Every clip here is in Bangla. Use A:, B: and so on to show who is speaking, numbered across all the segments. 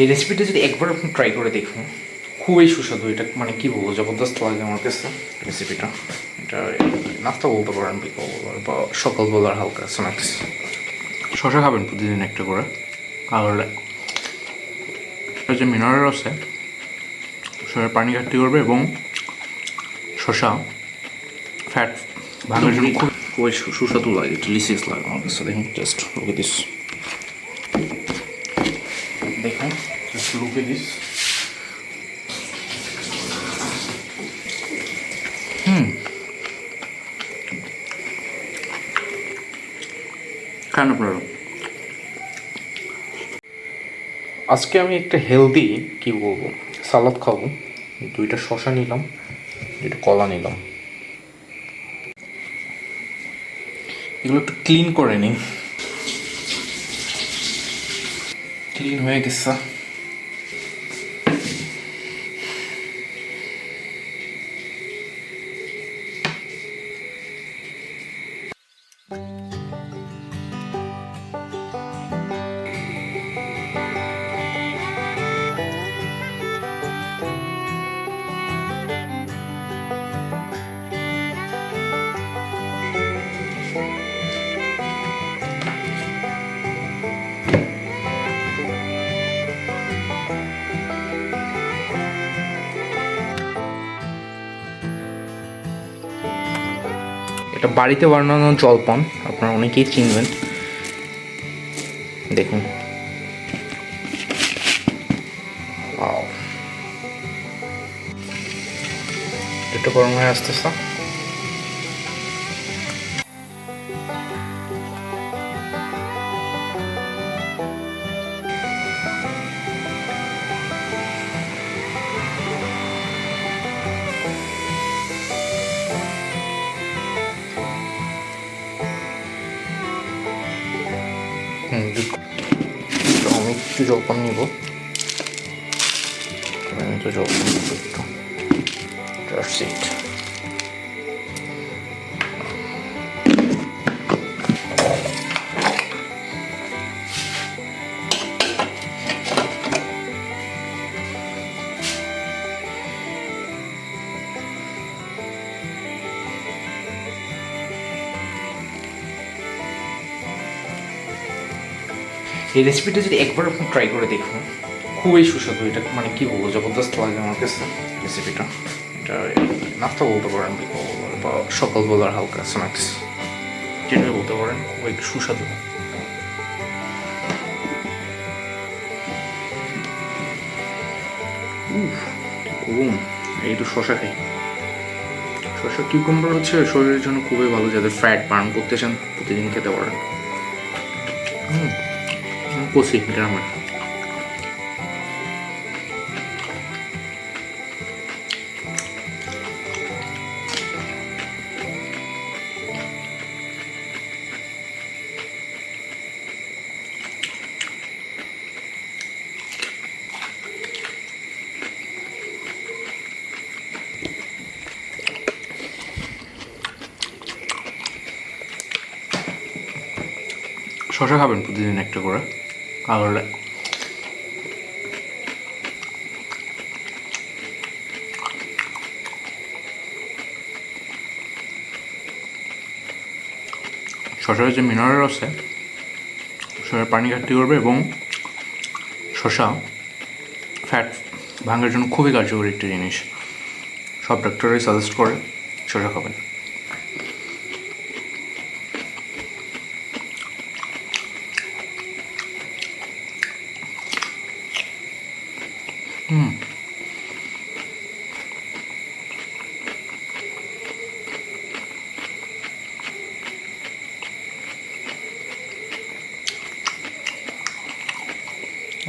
A: এই রেসিপিটা যদি একবার আপনি ট্রাই করে দেখুন খুবই সুস্বাদু। এটা মানে কি বলব জবরদস্ত লাগে আমার কাছে রেসিপিটা এটা নাস্তা বলতে পারেন বিকাল বা সকাল বলার হালকা স্ন্যাক্স শশা খাবেন প্রতিদিন একটা করে। এটা যে মিনারেল আছে শরীরের পানি ঘাটতি করবে এবং শশা ফ্যাট ভাঙার জন্য খুব খুবই সুস্বাদু লাগে ডিলিশিয়াস লাগে আমার কাছে। দেখুন জাস্ট লুক দিস দেখুন হুম খান আপনারা আজকে আমি একটা হেলদি কি বলব সালাদ খাব। দুইটা শশা নিলাম দুইটা কলা নিলাম। এগুলো একটু ক্লিন করে নিই। ক্লিন হয়ে গেছে। এটা বাড়িতে বানানো জলপান আপনারা অনেকেই চিনবেন। দেখুন। একটু গরম হয়ে আসতেছে। আমি একটু জলপান নিব। আমি তো জলপান নিব একটু। জাস্ট এই রেসিপিটা যদি একবার আপনি ট্রাই করে দেখুন, খুবই সুস্বাদু। এটা মানে কি বলব, জবরদস্ত লাগে আমার কাছে রেসিপিটা এটা নাস্তা বলতে পারেন বা সকাল বলার হালকা স্ন্যাক্স যেটা বলতে পারেন, খুবই সুস্বাদু। এই তো শশা খাই। শশা কিউকাম্বার হচ্ছে শরীরের জন্য খুবই ভালো। যাদের ফ্যাট বার্ন করতে চান, প্রতিদিন খেতে পারেন। হুম। কষি গ্রামের শশা খাবেন প্রতিদিন একটা করে? তাহলে শশার যে মিনারেল আছে শরীরের পানি ঘাটতি করবে এবং শশা ফ্যাট ভাঙার জন্য খুবই কার্যকরী একটি জিনিস। সব ডাক্তারই সাজেস্ট করে, শশা খাবেন। হুম।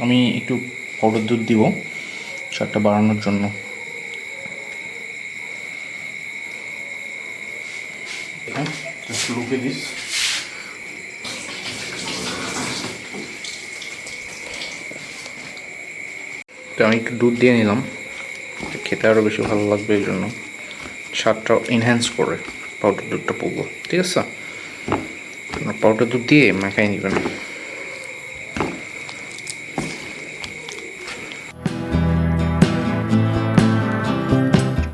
A: আমি একটু পাউডার দুধ দিব স্বাদটা বাড়ানোর জন্য। Just look আমি একটু দুধ দিয়ে নিলাম। খেতে আরও বেশি ভালো লাগবে এই জন্য। স্বাদটা এনহ্যান্স করে পাউডার দুধটা পড়ব ঠিক আছে? পাউডার দুধ দিয়ে মাখাই নেবেন।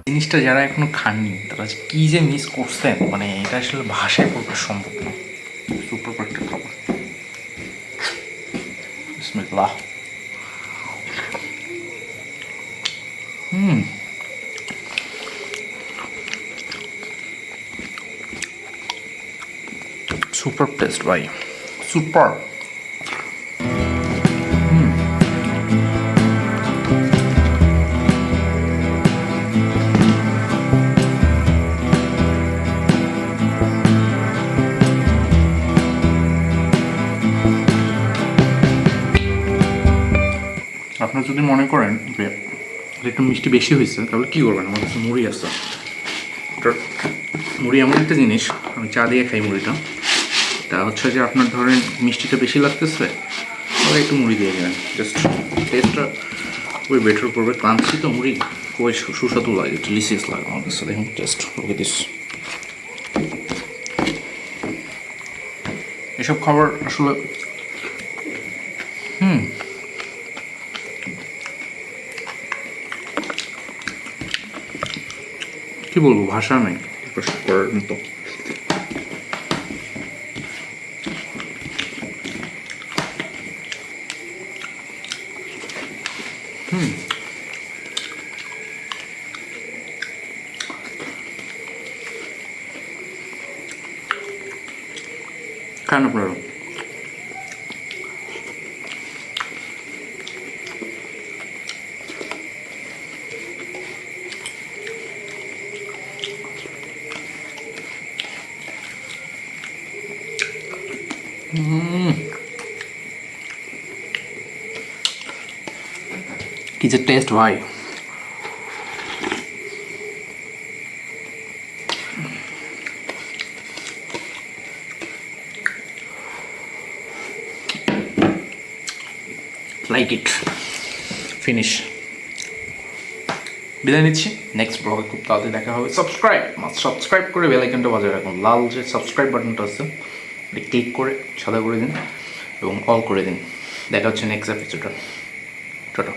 A: জিনিসটা যারা এখনও খাননি, তারা কি যে মিস করছেন মানে এটা আসলে ভাষায় পড়তে সম্ভব না। সুপার পার্টি খাবার। বিসমিল্লাহ হুম সুপার টেস্ট ভাই সুপার আপনারা যদি মনে করেন যে একটু মিষ্টি বেশি হয়েছে, তাহলে কী করবেন? আমার কাছে মুড়ি আছে। মুড়ি এমন একটা জিনিস, আমি চা দিয়ে খাই মুড়িটা। তা হচ্ছে যে আপনার ধরেন মিষ্টিটা বেশি লাগতেছে, তাহলে একটু মুড়ি দিয়ে দেবেন। জাস্ট টেস্টটা খুবই বেটার করবে ক্রাঞ্চি তো মুড়ি খুবই সুস্বাদু লাগে ডিলিশিয়াস লাগে আমার কাছে। দেখুন টেস্ট লোকে দিস এসব খাবার আসলে, হুম কি বলব? ভাষা নেই প্রকাশ করার মতো। হুম। খান আপনারা। কি যে টেস্ট ভাই লাইক ইট ফিনিশ বিদায় নিচ্ছি। নেক্সট ব্লগে খুব তাড়াতাড়ি দেখা হবে। সাবস্ক্রাইব সাবস্ক্রাইব করে বেল আইকনটা বাজিয়ে রাখুন। লাল যে সাবস্ক্রাইব বাটনটা আছে এটা ক্লিক করে সাদা করে দিন এবং অল করে দিন। দেখা হচ্ছে নেক্সট এপিসোডে টোটো।